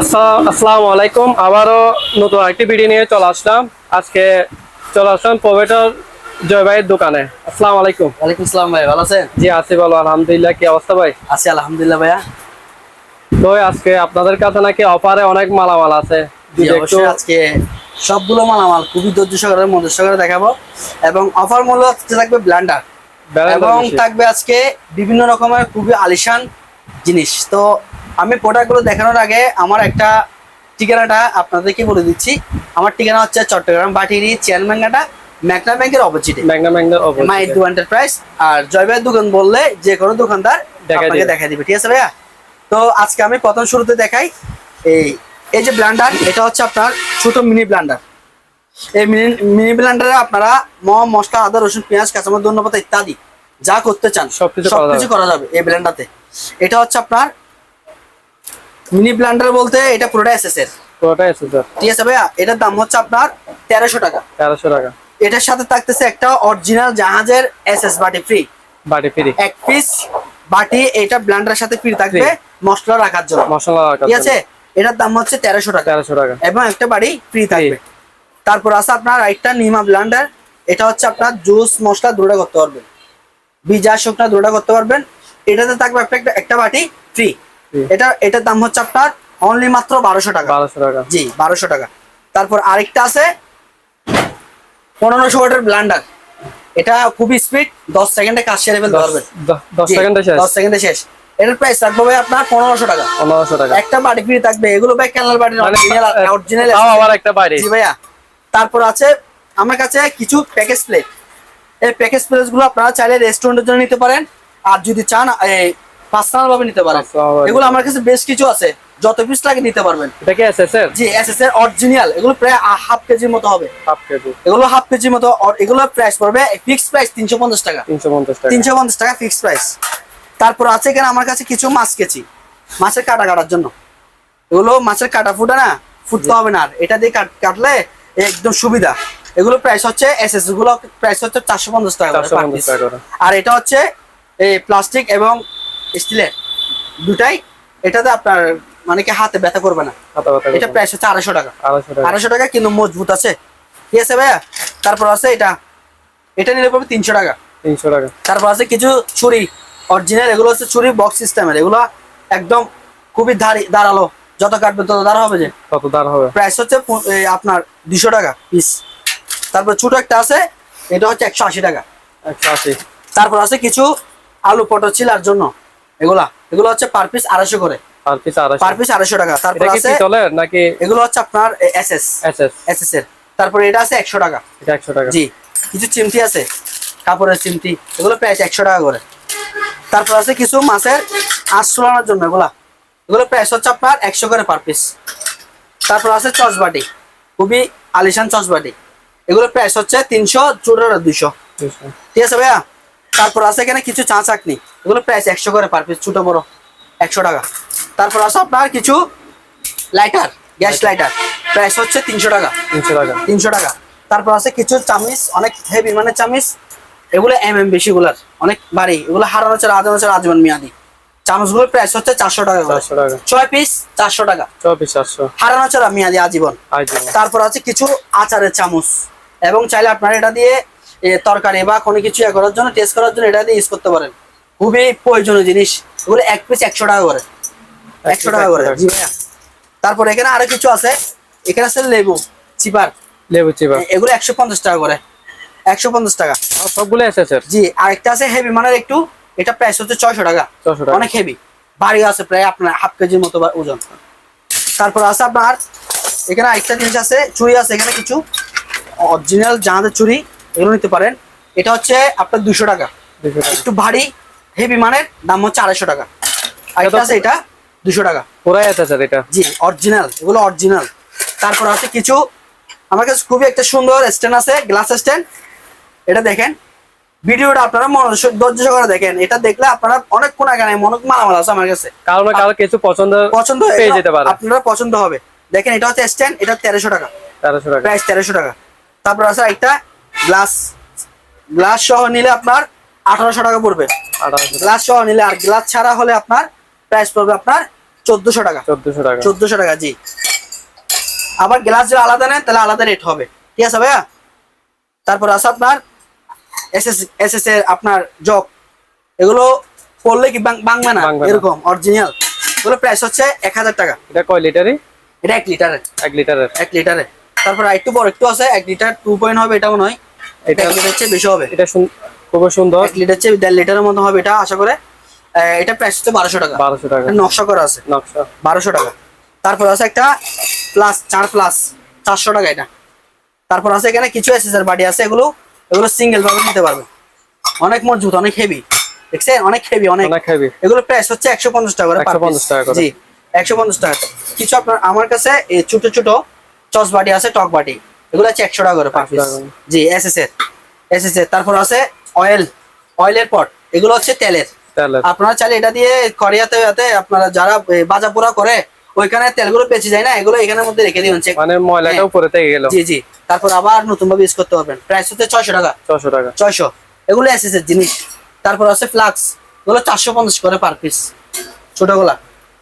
আসসালাম আসসালামু আলাইকুম। আবারও নতুন একটি ভিডিও নিয়ে চলে আসলাম। আজকে চলে আসলাম প্রোভেটর জয় ভাইয়ের দোকানে। আসসালামু আলাইকুম। ওয়ালাইকুম সালাম ভাই ভালো আছেন? জি আছি বলো আলহামদুলিল্লাহ। কি অবস্থা ভাই? আছি আলহামদুলিল্লাহ ভাইয়া। তো আজকে আপনাদের কাছে নাকি অফারে অনেক মালামাল আছে। আজকে সবগুলো মালামাল খুবই ধৈর্য সহকারে মধ্যে সহকারে দেখাবো। এবং অফার মূল্য থাকবে ব্যালেন্স এবং থাকবে আজকে বিভিন্ন রকমের খুবই আলিশান জিনিস। তো আমি প্রোডাক্টগুলো দেখানোর আগে আমার একটা ঠিকানাটা আপনাদেরকে বলে দিচ্ছি। আমার ঠিকানা হচ্ছে চট্টগ্রাম বাটিরি চেয়ারম্যানঘাটা ম্যাকনা ব্যাংকের অপোজিটে ম্যাগনা ম্যাগনার মাই opposite। টু এন্টারপ্রাইজ আর জয়বের দোকান বললে যে কোনো দোকানদার আপনাকে। দেখা দিবে। ঠিক আছে ভাইয়া? তো আজকে আমি প্রথম শুরুতে দেখাই। এই এই যে ব্লান্ডার এটা হচ্ছে আপনার ছোট মিনি ব্লান্ডার। এই মিনি মিনি ব্লান্ডারে আপনারা মম মশলা আদা রসুন পেঁয়াজ কাঁচামরিচ ধন্যবাদ ইত্যাদি যা করতে চান সবকিছু করা যাবে এই ব্লান্ডারতে। এটা হচ্ছে আপনার মিনি ব্লান্ডার বলতে এটা পুরোটা এসএস এর। পুরোটাই আছে স্যার ঠিক আছে ভাইয়া? এটার দাম হচ্ছে আপনার তেরোশো টাকা। তেরোশো টাকা। এটার সাথে থাকতেছে একটা অরিজিনাল জাহাজের এসএস বাটি ফ্রি বাটি ফ্রি এক পিস বাটি এটা ব্লান্ডারের সাথে ফ্রি থাকবে মশলা রাখার জন্য। মশলা রাখার ঠিক আছে? এটার দাম হচ্ছে তেরোশো টাকা। তেরোশো টাকা। এবং একটা বাড়ি ফ্রি থাকবে। তারপর আছে আপনার একটা নিমা ব্লান্ডার এটা হচ্ছে আপনার জুস মশলা দূরটা করতে পারবেন। বিজা শুকনা দূরটা করতে পারবেন। এটাতে থাকবে একটা একটা- বাটি ফ্রি। এটা এটার দাম হচ্ছে আপনার অনলি মাত্র বারোশো টাকা। বারোশো টাকা। জি বারোশো টাকা। তারপর আরেকটা আছে পনেরোশো ওয়াটের ব্লান্ডার। এটা খুবই স্পিড দশ সেকেন্ডে কাজ সেরে ফেলতে পারবেন দশ- সেকেন্ডে শেষ। দশ সেকেন্ডে শেষ। এটার প্রাইস থাকবে ভাই আপনার পনেরোশো টাকা। পনেরোশো টাকা। একটা বাড়ি ফ্রি থাকবে এগুলো ভাই ক্যানাল মানে অরিজিনাল অরিজিনাল আবার একটা বাইরে জি ভাইয়া। তারপর আছে আমার কাছে কিছু প্যাকেজ প্লেট এই প্যাকেজ প্লেটগুলো আপনারা চাইলে রেস্টুরেন্টের জন্য নিতে পারেন। আর যদি চান এই পার্সোনাল ভাবে নিতে পারেন। এগুলো আমার কাছে বেশ কিছু আছে। যত পিস লাগে নিতে পারবেন। এটা কি আছে জি এসএস এর অরিজিনাল এগুলো প্রায় হাফ কেজির মতো হবে। হাফ কেজি এগুলো হাফ কেজির মতো আর এগুলো প্রাইস পড়বে ফিক্সড প্রাইস তিনশো পঞ্চাশ টাকা। তিনশো পঞ্চাশ টাকা। তিনশো পঞ্চাশ টাকা ফিক্সড প্রাইস তারপর আছে এখানে আমার কাছে কিছু মাছ কেচি। মাছের কাটা কাটার জন্য। এগুলো মাছের কাটা ফুটা না ফুটতে হবে না আর। এটা দিয়ে কাট- কাটলে একদম সুবিধা। এগুলো প্রাইস হচ্ছে এসএসগুলো প্রাইস হচ্ছে চারশো পঞ্চাশ টাকা করে চারশো per পঞ্চাশ piece। টাকা আর এটা হচ্ছে এই প্লাস্টিক এবং স্টিলের। দুটাই এটাতে আপনার মানে কি হাতে ব্যথা করবে না। এটা প্রাইস হচ্ছে আড়াইশো টাকা। আড়াইশো টাকা। কিন্তু মজবুত আছে। ঠিক আছে ভাইয়া? তারপর আছে এটা। এটা নিলে পড়বে তিনশো টাকা। তিনশো টাকা। তারপর আছে কিছু ছুরি। অরিজিনাল এগুলো হচ্ছে ছুরি বক্স সিস্টেমের এগুলো একদম খুবই ধারি দাঁড়াল যত কাটবে তত দাঁড়া হবে যে। তত দার হবে। প্রাইস হচ্ছে আপনার দুশো টাকা পিস তারপর ছোট একটা আছে। এটা হচ্ছে একশো আশি টাকা। একশো আশি। তারপর আছে কিছু আলু পটল ছিলার জন্য। এগুলা এগুলো হচ্ছে পার পিস আড়াইশো করে। পার পিস আড়াইশো। পার পিস আড়াইশো টাকা। তারপর আছে পিতলের নাকি এগুলো হচ্ছে আপনার S S S S S S এর। তারপর এটা আছে একশো টাকা। এটা একশো টাকা। জি। কিছু চিমটি আছে কাপড়ের চিমটি। এগুলো প্রাইস একশো টাকা করে। তারপর আছে কিছু মাছের আঁশ চুলানোর জন্য এগুলা। এগুলো প্রাইস হচ্ছে আপনার একশো করে পার পিস তারপর আছে চচবাটি খুবই আলিশান চচবাটি এগুলো প্রাইস হচ্ছে তিনশো চুটার দুইশো। ঠিক আছে ভাইয়া? তারপর আছে এখানে কিছু চা চাকনি এগুলো প্রাইস একশো করে পার পিস ছোটো বড়। একশো টাকা। তারপর আছে আপনার কিছু লাইটার গ্যাস লাইটার প্রাইস হচ্ছে তিনশো টাকা। তিনশো টাকা। তিনশো টাকা। তারপর আছে কিছু চামিচ অনেক হেভি মানে চামিচ। এগুলো এম এম বেশি গুলার অনেক বাড়ি। এগুলো হারানো হচ্ছে রাজন হচ্ছে রাজমান মিয়াদি। চামচগুলোর প্রাইস হচ্ছে চারশো টাকা। চারশো টাকা। ছয় পিস চারশো টাকা। চব্বিশ চারশো। হারানো হচ্ছে মিয়াদি আজীবন। তারপর আছে কিছু আচারের চামচ। এবং চাইলে আপনারা এটা দিয়ে তরকারি বা কোনো কিছু ইয়ে করার জন্য টেস্ট করার জন্য এটা দিয়ে ইউজ করতে পারেন। খুবই প্রয়োজনীয় জিনিস। এগুলো এক পিস একশো টাকা করে। একশো টাকা করে জি ভাইয়া। তারপর এখানে আরও কিছু আছে। এখানে আছে লেবু চিপার। লেবু চিপার। এগুলো একশো পঞ্চাশ টাকা করে। একশো পঞ্চাশ টাকা। সবগুলো আছে স্যার? জি আরেকটা আছে হেভি মানে একটু এটা প্রাইস হচ্ছে ছয়শো টাকা। টাকা। অনেক হেভি ভারী আছে প্রায় আপনার হাফ কেজির মতো ওজন। তারপর আছে আপনার এখানে আরেকটা জিনিস আছে চুড়ি আছে এখানে কিছু। অরিজিনাল জাহাজের চুড়ি। এগুলো নিতে পারেন। এটা হচ্ছে আপনার দুশো টাকা। একটু ভারী হেভি মানের দাম হচ্ছে আড়াইশো টাকা। আরেকটা আছে এটা দুশো টাকা। এস এস এর এটা। জি অরিজিনাল এগুলো অরিজিনাল তারপর আছে কিছু আমার কাছে খুবই একটা সুন্দর স্ট্যান্ড আছে গ্লাস স্ট্যান্ড এটা দেখেন ভিডিওটা আপনারা মনোযোগ ধৈর্য সহকারে দেখেন। এটা দেখলে আপনারা অনেক কোন এখানে অনেক মালামাল আছে আমার কাছে। কারও কারও কিছু পছন্দ পছন্দ পেয়ে যেতে পারে। আপনারা পছন্দ হবে। দেখেন এটা হচ্ছে স্ট্যান্ড এটা তেরোশো টাকা। তেরোশো টাকা। প্রাইস তেরোশো টাকা। তারপর আছে একটা গ্লাস গ্লাস সহ নিলে আপনার আঠারোশো টাকা পড়বে। গ্লাস সহ নিলে আর গ্লাস ছাড়া হলে আপনার প্রাইস পড়বে আপনার চোদ্দশো টাকা। চোদ্দশো টাকা। চোদ্দশো টাকা জি। আবার গ্লাস যদি আলাদা নেন তাহলে আলাদা রেট হবে। ঠিক আছে ভাইয়া? তারপর আছে আপনার এস এস এর আপনার জগ এগুলো পড়লে কি বাংবে না? এরকম অরিজিনাল এগুলো প্রাইস হচ্ছে এক হাজার টাকা। এটা কয় লিটারই এটা এক লিটারের এক লিটারের এক লিটারে তারপর একটু বড় একটু আছে এক লিটার টু পয়েন্ট হবে এটাও নয়। এটা এটা- এক লিটার চেয়ে বেশি হবে। এটা সুন্দর। এক লিটার চেয়ে দেড় লিটারের মতো হবে এটা আশা করে। এটা প্রাইস হচ্ছে বারোশো টাকা। বারোশো টাকা। নকশা করা আছে। নকশা। বারোশো টাকা। তারপর আছে একটা প্লাস চার প্লাস চারশো টাকা এটা। তারপর আছে এখানে কিছু এসএসআর বাড়ি আছে এগুলো এগুলো সিঙ্গেল ভাবে নিতে পারবে। অনেক মজবুত অনেক হেভি দেখছেন? অনেক হেভি অনেক হেভি এগুলো প্রাইস হচ্ছে একশো পঞ্চাশ টাকা করে 150 টাকা করে। জি একশো পঞ্চাশ টাকা। কিছু আপনার আমার কাছে ছোট ছোট চস বাটি আছে টক বাটি। এগুলো হচ্ছে একশো টাকা করে per piece G S S এর এস এস এর তারপর আছে অয়েল অয়েলের পট এগুলো হচ্ছে তেলের। আপনারা চাইলে এটা দিয়ে করিয়াতে যাতে আপনারা যারা বাজা পোড়া করে ওইখানে তেলগুলো বেঁচে যায় না এগুলো এখানের মধ্যে রেখে দিবেন। মানে ময়লাটা হ্যাঁ। উপরে থেকে গেল। জি জি। তারপর আবার নতুন ভাবে ইউজ করতে পারবেন। প্রাইস হচ্ছে ছয়শো টাকা। ছশো টাকা। ছয়শো। এগুলো এসএস এর জিনিস। তারপর আছে ফ্লাক্স এগুলো চারশো পঞ্চাশ করে পার পিস ছোটগুলা।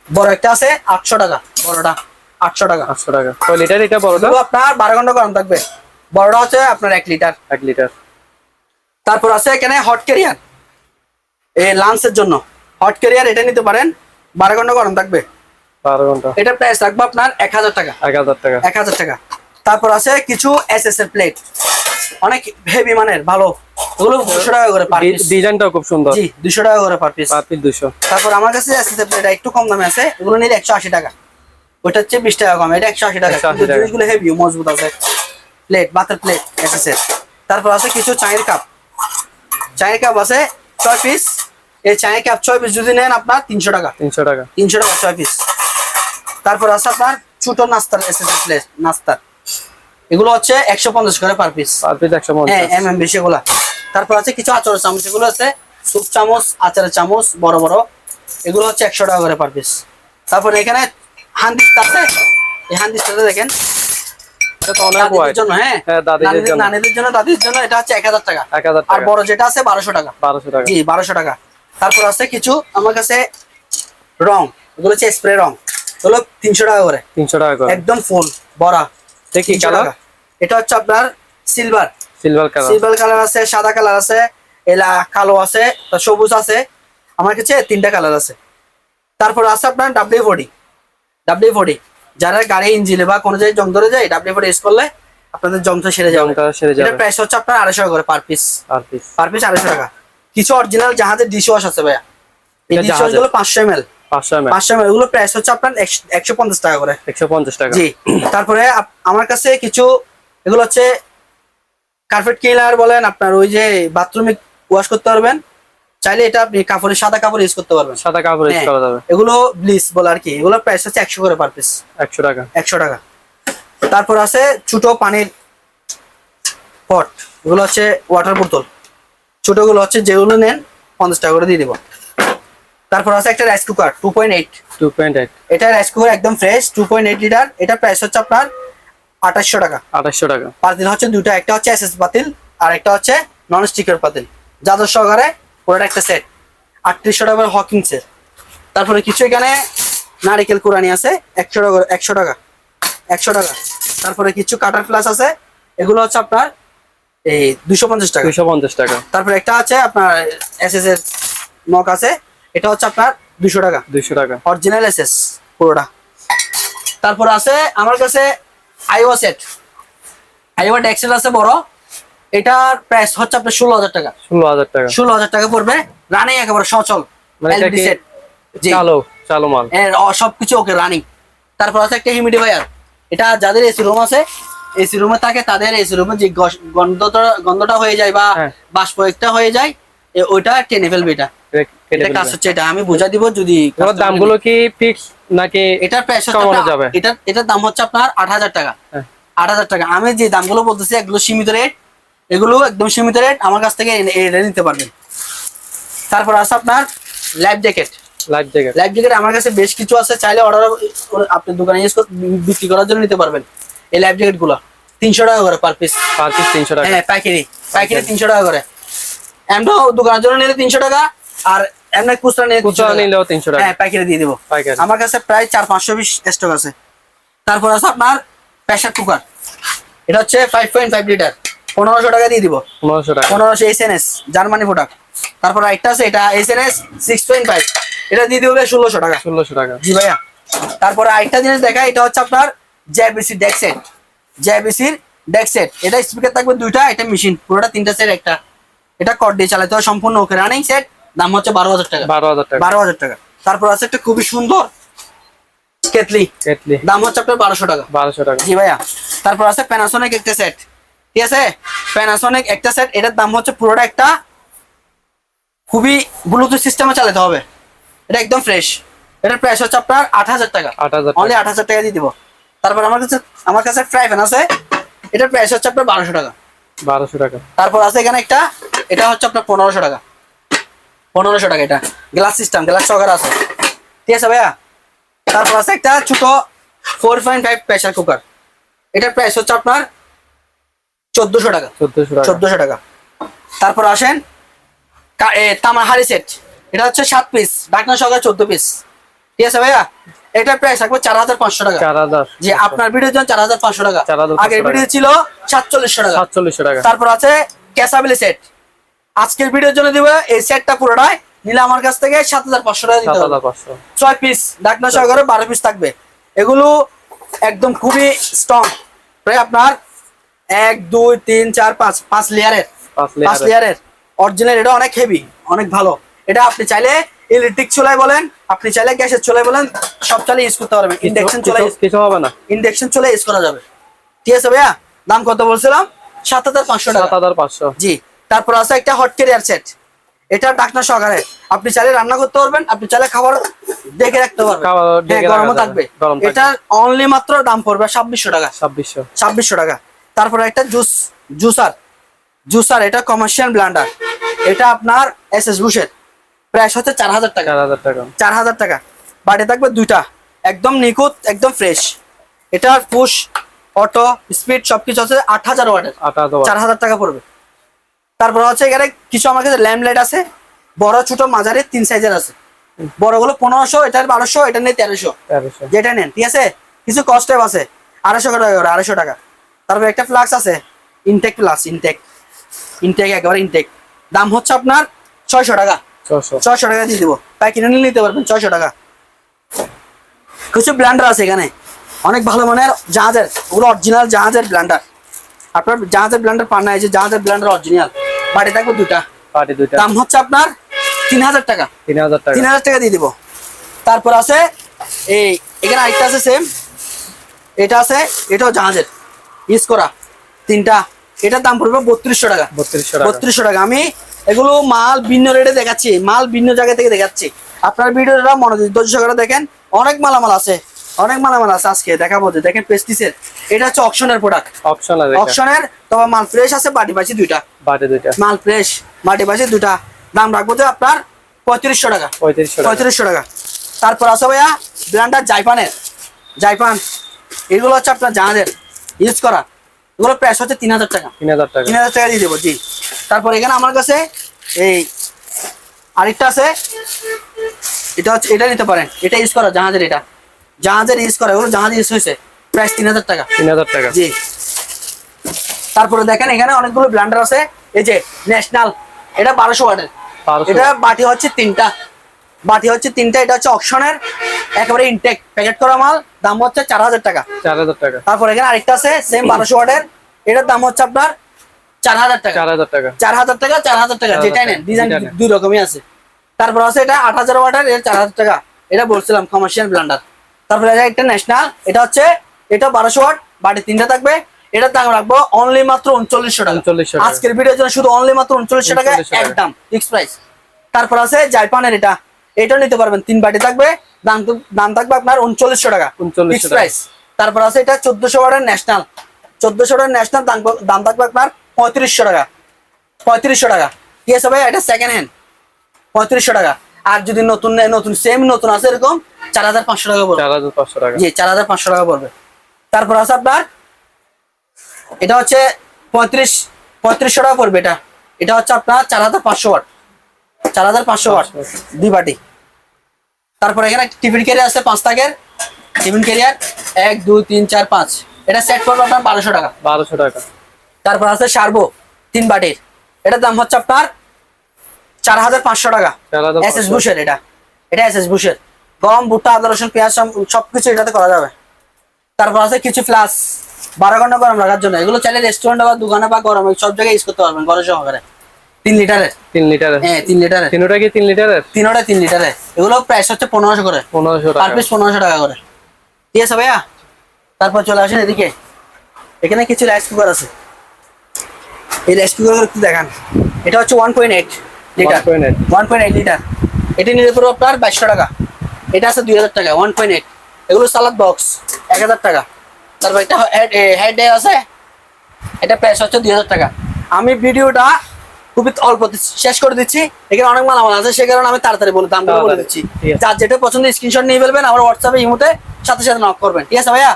বড় একটা আছে আটশো টাকা। বড়টা। আটশো টাকা। আটশো টাকা। কয় লিটার এটা বড়টা আপনার বারো ঘণ্টা গরম থাকবে। বড়টা হচ্ছে আপনার এক লিটার এক লিটার তারপর আছে এখানে হট ক্যারিয়ার এই লাঞ্চের জন্য। হট ক্যারিয়ার এটা নিতে পারেন বারো ঘণ্টা গরম থাকবে। বারো ঘণ্টা। এটা প্রাইস রাখব আপনার এক হাজার টাকা। এক হাজার টাকা। এক হাজার টাকা। তারপর আছে কিছু এস এস এর প্লেট অনেক হেভি মানের ভালো। ওগুলো দুশো টাকা করে পার পিস ডিজাইনটাও খুব সুন্দর। জি দুশো টাকা করে পার পিস পার পিস দুশো। তারপর আমার কাছে এস এস এর প্লেট একটু কম দামে আছে। এগুলো নিলে একশো আশি টাকা। ওইটা হচ্ছে বিশ টাকা কম এটা একশো আশি টাকা। 180 কিন্তু টাকা। জিনিসগুলো হেভি মজবুত আছে। প্লেট বাতের প্লেট এস এস তারপর আছে কিছু চায়ের কাপ চায়ের কাপ আছে ছয় পিস এই চায়ের কাপ ছয় পিস যদি নেন আপনার তিনশো টাকা। তিনশো টাকা। তিনশো টাকা ছয় পিস তারপর আছে আপনার ছোট নাস্তার এসএসএস প্লেট নাস্তার। এগুলো হচ্ছে একশো পঞ্চাশ করে পার পিস পার পিস একশো হ্যাঁ এম এম বেশি এগুলা। তারপর আছে কিছু আচারের চামচ এগুলো আছে স্যুপ চামচ আচারের চামচ বড় বড়। এগুলো হচ্ছে একশো টাকা করে পার পিস তারপর এখানে হান্দিস্তা আছে? এই হান্দিস্তাটা দেখেন। জন্য হ্যাঁ। হ্যাঁ, নানিদের- জন্য। দাদির জন্য এটা হচ্ছে এক হাজার টাকা। আর বড় যেটা আছে বারোশো টাকা। বারোশো টাকা। জি বারোশো টাকা। তারপর আছে কিছু আমার কাছে রং। এগুলো হচ্ছে স্প্রে রং। তিনশো টাকা করে। তিনশো টাকা করে। একদম ফুল বড়া। দেখি কালার টাকা। এটা হচ্ছে আপনার silver silver colour silver colour আছে সাদা কালার আছে এলা কালো আছে সবুজ আছে। আমার কাছে তিনটা কালার আছে। তারপর আছে আপনার ডাব্লিউ ফোর্টি ডাব্লিউ ফোর্টি যারা গাড়ি ইঞ্জিনে বা কোনো জায়গায় জং ধরে যায় ডাব্লিউ ফোর্টি ইউজ করলে আপনাদের জংটা সেরে যাবে। সেরে যাবে। প্রাইস হচ্ছে আপনার আড়াইশো টাকা করে per piece per piece per piece আড়াইশো টাকা। কিছু অরিজিনাল জাহাজের ডিশ ওয়াশ আছে ভাইয়া। এই ডিশ ওয়াশগুলো পাঁচশো এম এল পাঁচশো এম এল এগুলো প্রাইস হচ্ছে আপনার একশো- একশো পঞ্চাশ টাকা করে। একশো পঞ্চাশ টাকা। জি। তারপরে আমার কাছে কিছু এগুলো হচ্ছে কার্পেট ক্লিনার বলেন আপনার ওই যে বাথরুমে ওয়াশ করতে পারবেন। চাইলে এটা আপনি কাপড়ে সাদা কাপড় ইউজ করতে পারবেন। সাদা কাপড় ইউজ হ্যাঁ। করা যাবে। এগুলো ব্লিস বলে আর কি এগুলো প্রাইস হচ্ছে একশো করে পার পিস একশো টাকা। একশো টাকা। তারপর আছে ছোট পানির পট এগুলো হচ্ছে ওয়াটার বোতল ছোটগুলো হচ্ছে যেগুলো নেন পঞ্চাশ টাকা করে দিয়ে দিব। তারপর আছে একটা rice cooker two point eight two point eight এটা রাইস কুকার একদম fresh two point eight litre এটা প্রাইস হচ্ছে আপনার আঠাশশো টাকা। আঠাশশো টাকা। পাঁচ দিন হচ্ছে দুটো একটা হচ্ছে এসএস পাতিল আর একটা হচ্ছে নন স্টিকার পাতিল। যাদের সহকারে পুরোটা একটা সেট আটত্রিশশো টাকা হকিংসের তারপরে কিছু এখানে নারিকেল কুরানি আছে একশো টাকা একশো টাকা একশো টাকা। তারপরে কিছু কাটার ফ্লাস আছে এগুলো হচ্ছে আপনার এই দুশো পঞ্চাশ টাকা। দুইশো পঞ্চাশ টাকা। তারপরে একটা আছে আপনার এসএস এর নক আছে এটা হচ্ছে আপনার দুশো টাকা। দুইশো টাকা। অরিজিনাল এসএস পুরোটা। তারপর আছে আমার কাছে আইওয়া সেট আইওয়া ডেক্সেল আছে বড়। এটার প্রাইস হচ্ছে আপনার ষোলো হাজার টাকা। ষোলো হাজার টাকা। ষোলো হাজার টাকা পড়বে রানিং একেবারে সচল মানে। চালো চালো মাল? সবকিছু ওকে রানিং তারপর আছে একটা হিউমিডিফায়ার এটা যাদের এসি রুম আছে এসি রুমে থাকে তাদের এসি রুমে যে গন্ধটা গন্ধটা হয়ে যায় বা হ্যাঁ। বাষ্প একটা হয়ে যায় ওইটা টেনে ফেলবে এটা। এটা কাজ হচ্ছে এটা আমি বুঝা দিব যদি দামগুলো কি ফিক্স নাকি এটার প্রাইস যাবে? এটা এটার দাম হচ্ছে আপনার আট হাজার টাকা। হ্যাঁ। আট হাজার টাকা। আমি যে দামগুলো বলতেছি এগুলো সীমিত রেট এগুলো একদম সীমিত রেট আমার কাছ থেকে এটা নিতে পারবেন। তারপর আছে আপনার life jacket life jacket life jacket আমার কাছে বেশ কিছু আছে চাইলে অর্ডার আপনি দোকানে ইউজ বিক্রি করার জন্য নিতে পারবেন। এই লাইফ জ্যাকেটগুলো তিনশো টাকা করে পার পিস পার পিস তিনশো টাকা। হ্যাঁ পাইকারি। পাইকারি তিনশো টাকা করে। এমন দোকানের জন্য নিলে তিনশো টাকা আর এমনি খুচরা নিয়ে খুচরা 300 টাকা। নিলেও তিনশো টাকা। হ্যাঁ পাইকারি দিয়ে দেবো। পাইকারি। আমার কাছে প্রায় চার পাঁচশো পিস স্টক আছে। তারপর আছে আপনার প্রেশার কুকার এটা হচ্ছে ফাইভ পয়েন্ট ফাইভ লিটার পনেরোশো টাকা দিয়ে দিব। পনেরোশো টাকা। পনেরোশো S N S Germany product তারপর একটা আছে এটা S N S six point five এটা দিয়ে দিবে ষোলোশো টাকা। ষোলোশো টাকা। জি ভাইয়া। তারপরে আরেকটা জিনিস দেখা এটা হচ্ছে আপনার জেবিসি ডেক সেট জেবিসির ডেক সেট এটা স্পিকার থাকবে দুইটা এটা মেশিন পুরোটা তিনটা সেট একটা। এটা কট দিয়ে চালাতে হয় সম্পূর্ণ ওকে রানিং সেট দাম হচ্ছে বারো হাজার টাকা। বারো হাজার টাকা। বারো হাজার টাকা। তারপর আছে একটা খুবই সুন্দর কেতলি কেটলি দাম হচ্ছে আপনার বারোশো টাকা। বারোশো টাকা। জি ভাইয়া। তারপর আছে প্যানাসোনিক একটা সেট ঠিক আছে? প্যানাসোনিক একটা সেট এটার দাম হচ্ছে পুরোটা একটা খুবই ব্লুটুথ সিস্টেমে চালাতে হবে। এটা একদম ফ্রেশ এটার প্রাইস হচ্ছে আপনার আট হাজার টাকা। অনলি আট হাজার টাকা। দিয়ে দিব। তারপর আমার কাছে আমার কাছে ফ্রাই প্যান আছে। এটার প্রাইস হচ্ছে আপনার বারোশো টাকা। বারোশো টাকা। তারপর আছে এখানে একটা এটা হচ্ছে আপনার পনেরোশো টাকা। পনেরোশো টাকা এটা। গ্লাস সিস্টেম গ্লাস চকার আছে। ঠিক আছে ভাইয়া? তারপর আছে একটা ছোট four point five pressure cooker এটার প্রাইস হচ্ছে আপনার চোদ্দোশো টাকা। চোদ্দশো টাকা। তারপর আসেন কা- এ, তামা হাড়ি সেট এটা হচ্ছে সাত পিস ঢাকনা সহকারে চোদ্দ পিস ঠিক আছে ভাইয়া? এটার প্রাইস থাকবে চার হাজার পাঁচশো টাকা। যে আপনার ভিডিওর জন্য চার হাজার পাঁচশো টাকা। আগের ভিডিও ছিল সাতচল্লিশশো টাকা। সাতচল্লিশশো টাকা। তারপর আছে ক্যাসাবিলি সেট আজকের ভিডিওর জন্য দিব এই সেটটা পুরোটাই। নিলে আমার কাছ থেকে সাত হাজার পাঁচশো টাকা দিতে হবে। ছয় পিস ডাকনা সহকারে বারো পিস থাকবে। এগুলো একদম খুবই স্ট্রং প্রায় আপনার এক দুই তিন চার পাঁচ পাঁচ লেয়ারের পাঁচ লেয়ারের অরিজিনাল এটা অনেক হেভি অনেক ভালো। এটা আপনি চাইলে ইলেকট্রিক চুলায় বলেন আপনি চাইলে গ্যাসের চুলায় বলেন সব চালে ইউজ করতে পারবেন। ইন্ডাকশন চুলায় কিছু- হবে না। ইন্ডাকশন চলে ইউজ করা যাবে। ঠিক আছে ভাইয়া? দাম কত বলছিলাম? সাত হাজার পাঁচশো সাত টাকা হাজার পাঁচশো। জি। তারপর আছে একটা হট ক্যারিয়ার সেট এটা ডাকনা সহকারে। আপনি চাইলে রান্না করতে পারবেন আপনি চাইলে খাবার দেখে রাখতে পারবেন। ডেকে হ্যাঁ, গরমও থাকবে। গরম থাকবে। এটার অনলি মাত্র দাম পড়বে ছাব্বিশশো টাকা। ছাব্বিশশো। ছাব্বিশশো টাকা। তারপরে একটা জুস জুসার জুসার এটা কমার্শিয়াল ব্লান্ডার এটা আপনার এস এস বুশের প্রাইস হচ্ছে চার হাজার টাকা। চার হাজার টাকা। চার হাজার টাকা। বাড়ি থাকবে দুইটা। একদম নিখুঁত একদম ফ্রেশ এটা পুশ অটো স্পিড সবকিছু আছে আট হাজার ওয়াটের চার হাজার টাকা পড়বে। তারপর হচ্ছে এখানে কিছু আমার কাছে ল্যাম্পলাইট আছে। বড় ছোট মাঝারি তিন সাইজের আছে। বড়গুলো পনেরোশো এটার বারোশো এটা নেই তেরোশো। যেটা নেন ঠিক আছে? কিছু কস্ট আছে। আড়াইশো টাকা করে আড়াইশো টাকা। তারপর একটা ফ্লাক্স আছে। ইনটেক প্লাস ইনটেক ইনটেক একেবারে ইনটেক দাম হচ্ছে আপনার ছয়শো টাকা। ছয়শো। টাকা দিয়ে দেবো। তাই কিনে নিয়ে নিতে পারবেন ছয়শো টাকা। কিছু ব্ল্যান্ডার আছে এখানে। অনেক ভালো মানের জাহাজের ওগুলো অরিজিনাল জাহাজের ব্ল্যান্ডার আপনার জাহাজের ব্ল্যান্ডার পান না এই যে জাহাজের ব্ল্যান্ডার অরিজিনাল বাড়ি থাকবে দুটা দুইটা। দাম হচ্ছে আপনার তিন হাজার টাকা। তিন হাজার টাকা। তিন হাজার টাকা দিয়ে দিব। তারপর আছে এই এখানে আরেকটা আছে সেম এটা আছে এটাও জাহাজের। ইউজ করা। তিনটা। এটার দাম পড়বে বত্রিশশো টাকা। বত্রিশশো টাকা। বত্রিশশো টাকা। আমি এগুলো মাল ভিন্ন রেটে দেখাচ্ছি। মাল ভিন্ন জায়গা থেকে দেখাচ্ছি। আপনার ভিডিওটা মনোযোগ ধৈর্য করে দেখেন। অনেক মালামাল আছে। অনেক মালামাল আছে আজকে। দেখাবো যে দেখেন পেস্টিসের এটা হচ্ছে অপশনের প্রোডাক্ট অপশন আছে অপশনের তবে মাল ফ্রেশ আছে বাটি পাচ্ছি দুইটা। বাটি দুইটা। মাল ফ্রেশ বাটি পাচ্ছি দুটা দাম রাখব যে আপনার পঁয়ত্রিশশো টাকা। পঁয়ত্রিশশো টাকা। পঁয়ত্রিশশো টাকা। তারপর আছে ভাইয়া ব্র্যান্ডার জাইপানের জাইপান এগুলো হচ্ছে আপনার জাহাজের। ইউজ করা এগুলো প্রাইস হচ্ছে তিন হাজার টাকা। তিন হাজার টাকা। তিন হাজার টাকা দিয়ে দেবো জি। তারপর এখানে আমার কাছে এই আরেকটা আছে। এটা হচ্ছে এটা নিতে পারেন। এটা ইউজ করা জাহাজের এটা। জাহাজের ইউজ করা এগুলো জাহাজ ইউজ হয়েছে। প্রাইস তিন হাজার টাকা। তিন হাজার টাকা। জি। তারপরে দেখেন এখানে অনেকগুলো ব্লান্ডার আছে। এই যে ন্যাশনাল এটা বারোশো ওয়াটের। এটা বাটি হচ্ছে তিনটা। বাটি হচ্ছে তিনটা এটা হচ্ছে অপশনের একেবারে ইনটেক প্যাকেট করা মাল দাম হচ্ছে চার হাজার টাকা। চার হাজার টাকা। তারপর এখানে আরেকটা আছে সেম বারোশো ওয়াটের এটার দাম হচ্ছে আপনার চার হাজার টাকা। চার হাজার টাকা চার হাজার টাকা চার হাজার টাকা 4,000 যেটাই নেন। ডিজাইন দুই রকমই আছে। তারপর আছে এটা আট হাজার ওয়াটের এটা চার হাজার টাকা। এটা বলছিলাম কমার্শিয়াল ব্লান্ডার তারপরে একটা ন্যাশনাল এটা হচ্ছে এটা বারোশো ওয়াট বাড়ি তিনটা থাকবে। এটার দাম রাখব অনলি মাত্র উনচল্লিশশো টাকা। 3900 টাকা। আজকের ভিডিওর জন্য শুধু অনলি মাত্র উনচল্লিশশো টাকা 3900 টাকা। একদম ফিক্স প্রাইস তারপর আছে জাইপানের এটা। এটাও নিতে পারবেন। তিন বাটি থাকবে দাম দাম থাকবে আপনার উনচল্লিশশো টাকা। 3900 প্রাইস তারপর আছে এটা চোদ্দশো ওয়াটের ন্যাশনাল চোদ্দশো ওয়াটের ন্যাশনাল দাম দাম থাকবে আপনার পঁয়ত্রিশশো টাকা। পঁয়ত্রিশশো টাকা। ঠিক আছে ভাই? এটা সেকেন্ড হ্যান্ড পঁয়ত্রিশশো টাকা। আর যদি নতুন নতুন সেম নতুন আছে এরকম চার হাজার পাঁচশো টাকা পড়বে। চার হাজার পাঁচশো টাকা। জি চার হাজার পাঁচশো টাকা পড়বে। তারপর আছে আপনার এটা হচ্ছে পঁয়ত্রিশ পঁয়ত্রিশশো টাকা পড়বে এটা। এটা হচ্ছে আপনার চার হাজার পাঁচশো ওয়াট। চার হাজার পাঁচশো ওয়াট দুই বাটি। তারপর এখানে টিফিন ক্যারিয়ার আছে পাঁচ টাকের টিফিন ক্যারিয়ার এক দুই তিন চার পাঁচ। এটা সেট পড়বে আপনার বারোশো টাকা। বারোশো টাকা। তারপর আছে সার্বো তিন বাটির। এটার দাম হচ্ছে আপনার চার হাজার পাঁচশো টাকা। S S. বুশের এটা। এটা এস এস বুশের। গম ভুট্টা আদা রসুন পেঁয়াজ সব- সবকিছু এটাতে করা যাবে। তারপর আছে কিছু ফ্লাস বারো ঘণ্টা গরম রাখার জন্য। এগুলো চাইলে রেস্টুরেন্টে বা দোকানে বা গরমে সব জায়গায় ইউজ করতে পারবেন ঘরে সহকারে। তিন লিটারের তিন লিটারের হ্যাঁ তিন লিটারের তিনোটা কি তিন লিটারের তিনোটা তিন লিটারের এগুলো প্রাইস হচ্ছে পনেরোশো করে। পনেরোশো পার টাকা পিস পনেরোশো টাকা করে। ঠিক আছে ভাইয়া? তারপর চলে আসেন এদিকে। এখানে কিছু রাইস কুকার আছে। এই রাইস কুকার একটু দেখান। এটা হচ্ছে one point eight litre 1.8 one point eight litre এটি নিলে পড়বে আপনার বাইশশো টাকা। এটা আছে দুই হাজার টাকা ওয়ান পয়েন্ট এইট এগুলো সালাদ বক্স এক হাজার টাকা। তারপর একটা হেড আছে। এটা প্রাইস হচ্ছে দুই হাজার টাকা। আমি ভিডিওটা খুবই অল্প শেষ করে দিচ্ছি। এখানে অনেক মালামাল আছে সে কারণে আমি তাড়াতাড়ি বলে দামগুলো বলে দিচ্ছি। যার যেটা পছন্দ স্ক্রিনশট নিয়ে ফেলবেন আমার হোয়াটসঅ্যাপে ইমোতে সাথে সাথে নক করবেন। ঠিক আছে ভাইয়া?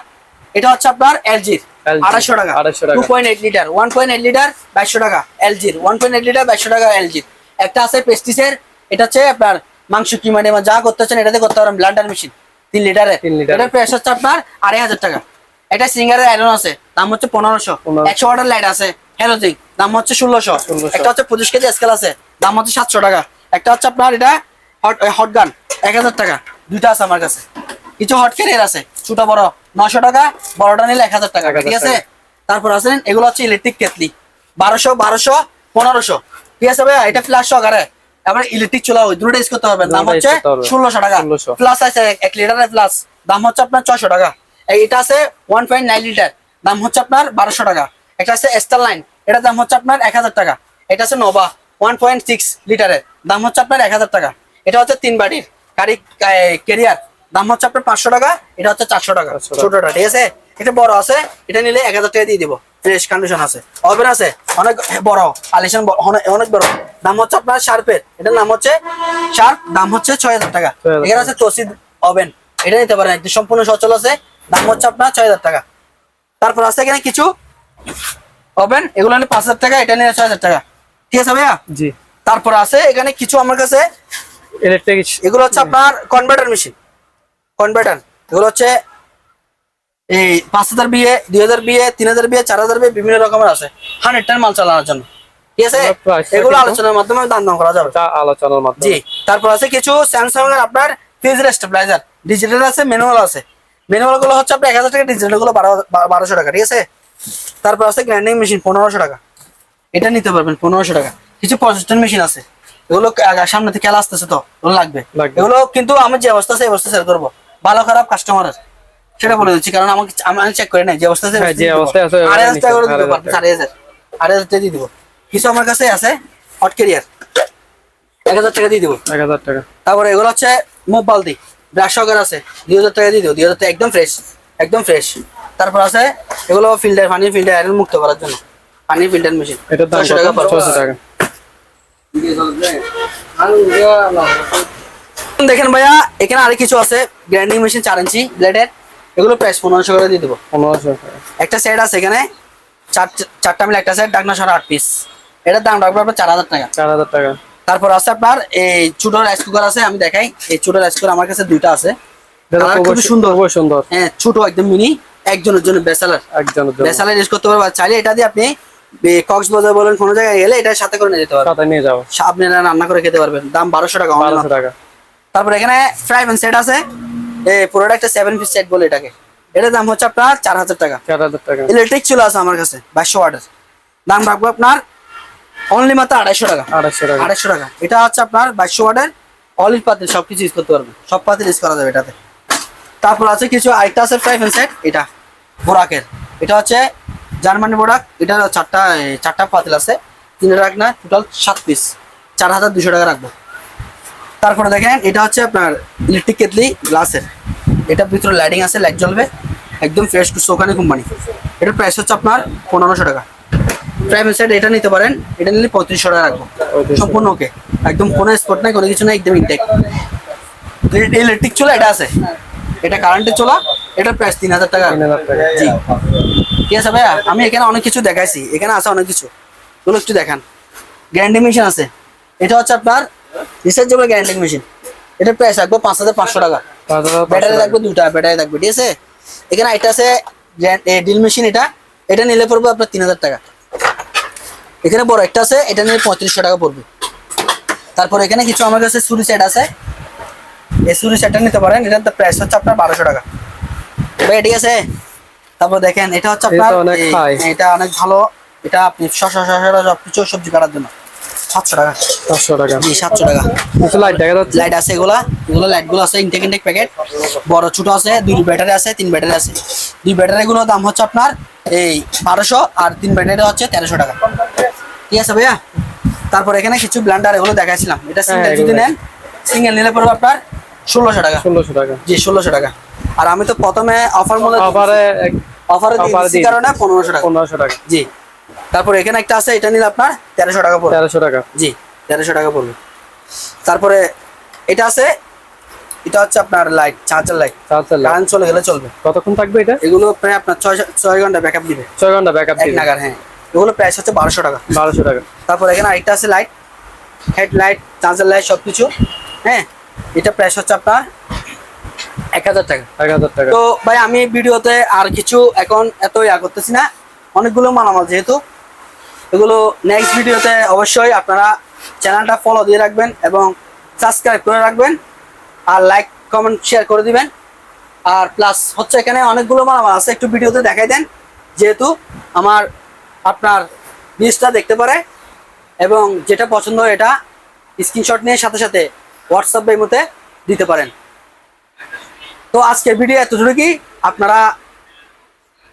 এটা হচ্ছে আপনার এলজির আড়াইশো টাকা। Two point eight litre one point eight litre বাইশশো টাকা এলজির ওয়ান পয়েন্ট এইট লিটার বাইশশো টাকা এলজির একটা আছে পেস্টিসের এটা হচ্ছে আপনার মাংস কি মানে যা করতে চান এটাতে করতে পারেন ব্লান্ডার মেশিন তিন এটার প্রাইস হচ্ছে আপনার আড়াই হাজার টাকা। এটা সিঙ্গারের আছে। দাম হচ্ছে পনেরোশো। পনেরোশো। একশো ওয়াটার লাইট আছে। হ্যালোজিং দাম হচ্ছে ষোলোশো। একটা হচ্ছে পঁচিশ কেজি স্কেল আছে দাম হচ্ছে সাতশো টাকা। একটা হচ্ছে আপনার এটা হট হট গান এক হাজার টাকা। দুইটা আছে আমার কাছে। কিছু হট ক্যারিয়ার আছে ছোট বড়। নশো টাকা বড়টা নিলে এক হাজার টাকা ঠিক আছে? তারপর আছেন এগুলো হচ্ছে ইলেকট্রিক কেটলি বারোশো বারোশো পনেরোশো। ঠিক আছে ভাইয়া? এটা ফ্ল্যাশ সহকারে আবার ইলেকট্রিক চুলা ওই দুটো ইউজ করতে পারবেন দাম হচ্ছে ষোলোশো টাকা। 1600 প্লাস আছে এক লিটারের প্লাস দাম হচ্ছে আপনার ছয়শো টাকা। এটা আছে ওয়ান পয়েন্ট নাইন লিটার দাম হচ্ছে আপনার বারোশো টাকা। এটা আছে স্টার লাইন এটার দাম হচ্ছে আপনার এক হাজার টাকা। এটা আছে নোভা ওয়ান পয়েন্ট সিক্স লিটারের। দাম হচ্ছে আপনার এক হাজার টাকা। এটা হচ্ছে তিন বাড়ির গাড়ি কেরিয়ার দাম হচ্ছে আপনার পাঁচশো টাকা। এটা হচ্ছে চারশো টাকা। ছোটটা ঠিক আছে? এটা বড় আছে। এটা নিলে এক হাজার টাকা দিয়ে দিব। ফ্রেশ কন্ডিশন আছে। ওভেন আছে। অনেক বড়। আলিশান অনেক বড়। দাম হচ্ছে আপনার শার্পের এটার নাম হচ্ছে শার্প দাম হচ্ছে ছয় হাজার টাকা। 6,000 এখানে আছে তোসিদ ওভেন এটা নিতে পারেন। একদম সম্পূর্ণ সচল আছে। দাম হচ্ছে আপনার ছয় হাজার টাকা। তারপর আছে এখানে কিছু ওভেন এগুলো নিলে পাঁচ হাজার টাকা এটা নিলে ছয় হাজার টাকা। ঠিক আছে ভাইয়া? জি। তারপর আছে এখানে কিছু আমার কাছে ইলেকট্রিক এগুলো হচ্ছে আপনার কনভার্টার মেশিন কনভার্টার এগুলো হচ্ছে এই পাঁচ হাজার বিয়ে দুই হাজার বিয়ে তিন হাজার বিয়ে চার হাজার বিয়ে বিভিন্ন রকমের আছে। হান্ড্রেড টান মাল চালানোর জন্য। ঠিক আছে? এগুলো আলোচনার মাধ্যমে দাম দাম করা যাবে। আলোচনার জি মাধ্যমে তারপর আছে কিছু স্যামসাং এর আপনার স্টেবিলাইজার ডিজিটাল আছে ম্যানুয়াল আছে। ম্যানুয়ালগুলো হচ্ছে আপনার এক হাজার টাকা ডিজিটালগুলো বারো বারোশো টাকা ঠিক আছে? তারপর আছে গ্রাইন্ডিং মেশিন পনেরোশো টাকা। এটা নিতে পারবেন পনেরোশো টাকা। কিছু প্রজেক্টর মেশিন আছে। এগুলো সামনে থেকে খেলা আসতেছে তো ওগুলো লাগবে। এগুলো কিন্তু আমি যে অবস্থা এই অবস্থা সেল করব ভালো খারাপ কাস্টমারের সেটা বলে দিচ্ছি কারণ আমাকে আমি চেক করে নাই যে অবস্থা আছে হ্যাঁ, দিব। আড়াই হাজার টাকা করে দিতে পারবেন। আড়াই হাজার। আড়াই হাজার টাকা দিয়ে দিব। কিছু আমার কাছে আছে হট ক্যারিয়ার এক হাজার টাকা দিয়ে দিব। এক হাজার টাকা। তারপরে এগুলো হচ্ছে মুভ বালতি ব্রাশ আছে দুই হাজার টাকা দিয়ে দিও দুই হাজার টাকা একদম ফ্রেশ একদম ফ্রেশ তারপর আছে এগুলো ফিল্টার পানি ফিল্টার আয়রন মুক্ত করার জন্য। পানি ফিল্টার মেশিন এটার দাম টাকা কত? পড়বে। ছশো টাকা। দেখেন ভাইয়া এখানে আরও কিছু আছে গ্রাইন্ডিং মেশিন চার ইঞ্চি ব্লেডের এগুলো প্রাইস পনেরোশো করে দিয়ে দেবো। পনেরোশো একটা সেট আছে এখানে চার চারটা মিলে একটা সেট ডাকনা সাড়ে আট পিস এটার দাম রাখবে আপনার চার হাজার টাকা। চার হাজার টাকা। তারপর আছে আপনার এই ছোট রাইস কুকার আছে আমি দেখাই। এই ছোট রাইস কুকার আমার কাছে দুইটা আছে। এটা খুবই সুন্দর। খুবই সুন্দর। হ্যাঁ ছোট একদম মিনি একজনের জন্য বেসালার একজনের জন্য। বেসালার ইউজ করতে পারবেন চাইলে এটা দিয়ে আপনি কক্সবাজার বলেন কোনো জায়গায় গেলে এটা সাথে করে নিয়ে যেতে পারবেন। সাথে নিয়ে যাও আপনি এটা রান্না করে খেতে পারবেন। দাম বারোশো টাকা only বারোশো মাত্র। টাকা। তারপর এখানে ফ্রাই প্যান সেট আছে। এই পুরোটা একটা সেভেন পিস সেট বলে এটাকে। এটার দাম হচ্ছে আপনার চার হাজার টাকা। চার হাজার টাকা। ইলেকট্রিক চুলা আছে আমার কাছে বাইশশো ওয়াটের। দাম রাখব আপনার অনলি মাত্র আড়াইশো টাকা। আড়াইশো টাকা। আড়াইশো টাকা। এটা হচ্ছে আপনার বাইশশো ওয়াটের অলিভ পাতিল সব কিছু ইউজ করতে পারবেন। সব পাতিল ইউজ করা যাবে এটাতে। তারপর আছে কিছু আরেকটা আছে ফ্রাই প্যান সেট এটা। বোরাকের। এটা হচ্ছে জার্মানি প্রোডাক্ট এটা চারটা চারটা পাতিল আছে তিন রাখ না টোটাল সাত পিস চার হাজার দুশো টাকা রাখব। তারপরে দেখেন এটা হচ্ছে আপনার ইলেকট্রিক কেটলি গ্লাসের। এটা ভিতরে লাইটিং আছে লাইট জ্বলবে একদম ফ্রেশ টু সোকানি কোম্পানি এটার প্রাইস হচ্ছে আপনার পনেরোশো টাকা। প্রাইম সেট এটা নিতে পারেন এটা নিলে পঁয়ত্রিশশো টাকা রাখব। 3500 সম্পূর্ণ ওকে একদম কোনো স্পট নাই কোনো কিছু নাই একদম ইনটেক ইলেকট্রিক চুলা এটা আছে। এটা কারেন্টের চলা এটার প্রাইস তিন হাজার টাকা। জি। ঠিক আছে ভাইয়া আমি এখানে অনেক কিছু দেখাইছি। এখানে আছে অনেক কিছু। এগুলো একটু দেখান। গ্যারান্টি মেশিন আছে। এটা হচ্ছে আপনার রিচার্জেবল গ্যারান্টিং মেশিন এটার প্রাইস রাখব পাঁচ হাজার পাঁচশো টাকা। ব্যাটারি। লাগবে দুটা ব্যাটারি লাগবে ঠিক আছে? এখানে এটা আছে ড্রিল মেশিন এটা। এটা নিলে পড়বে আপনার তিন হাজার টাকা। এখানে বড় একটা আছে এটা নিলে পঁয়ত্রিশশো টাকা পড়বে। তারপর এখানে কিছু আমার কাছে সুরি সেট আছে। এই সুরি সেটটা নিতে পারেন এটার প্রাইস হচ্ছে আপনার বারোশো টাকা। ভাই ঠিক আছে? তারপর দেখেন এটা হচ্ছে আপনার এটা অনেক এই- high। এটা অনেক ভালো। এটা আপনি শশা শশা সব কিছু সবজি কাটার জন্য। সাতশো টাকা। জি সাতশো টাকা। লাইট দেখা যাচ্ছে? লাইট আছে এগুলা। আছে ইনটেক ইনটেক প্যাকেট বড় ছোট আছে দুই ব্যাটারি আছে তিন ব্যাটারি আছে। দুই দাম হচ্ছে আপনার এই বারোশো আর তিন ব্যাটারি হচ্ছে তেরোশো টাকা। ঠিক আছে ভাইয়া? তারপর এখানে কিছু ব্লান্ডার এগুলো দেখাইছিলাম। এটা সিঙ্গেল হ্যাঁ, যদি নেন সিঙ্গেল নিলে পড়বে আপনার ষোলোশো টাকা। ষোলোশো টাকা। জি ষোলোশো টাকা। আর আমি তো প্রথমে অফার মূল্য অফারে অফারে দিয়েছি কারণে পনেরোশো টাকা। পনেরোশো টাকা। জি। তারপর এখানে একটা আছে এটা নিলে আপনার তেরোশো টাকা পড়বে। তেরোশো টাকা। জি তেরোশো টাকা পড়বে। তারপরে এটা আছে এটা হচ্ছে আপনার light charger light charger light current চলে গেলে চলবে। কতক্ষণ থাকবে এটা? এগুলো প্রায় আপনার ছয় ছয় ঘণ্টা ব্যাকআপ দিবে। ছয় ঘণ্টা ব্যাকআপ এক নাগার হ্যাঁ। এগুলো প্রাইস হচ্ছে বারোশো টাকা। বারোশো টাকা। তারপর এখানে আরেকটা আছে light head light charger light সবকিছু হ্যাঁ। এটা প্রাইস হচ্ছে আপনার এক হাজার টাকা। এক হাজার টাকা। তো ভাই আমি ভিডিওতে আর কিছু এখন এত ইয়া করতেছি না। অনেকগুলো মালামাল যেহেতু। এগুলো নেক্সট ভিডিওতে অবশ্যই আপনারা চ্যানেলটা ফলো দিয়ে রাখবেন এবং সাবস্ক্রাইব করে রাখবেন। আর লাইক কমেন্ট শেয়ার করে দিবেন। আর প্লাস হচ্ছে এখানে অনেকগুলো মালামাল আছে একটু ভিডিওতে দেখাই দেন। যেহেতু আমার আপনার নিউজটা দেখতে পারে এবং যেটা পছন্দ হয় এটা স্ক্রিনশট নিয়ে সাথে সাথে হোয়াটসঅ্যাপ মতে দিতে পারেন। তো আজকের ভিডিও এতটুকুই আপনারা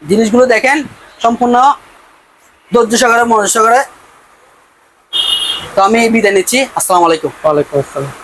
জিনিসগুলো দেখেন, সম্পূর্ণ ধৈর্য সহকারে, মনোযোগ সহকারে। তো আমি বিদায় নিচ্ছি। আসসালামু আলাইকুম। ওয়ালাইকুম আসসালাম।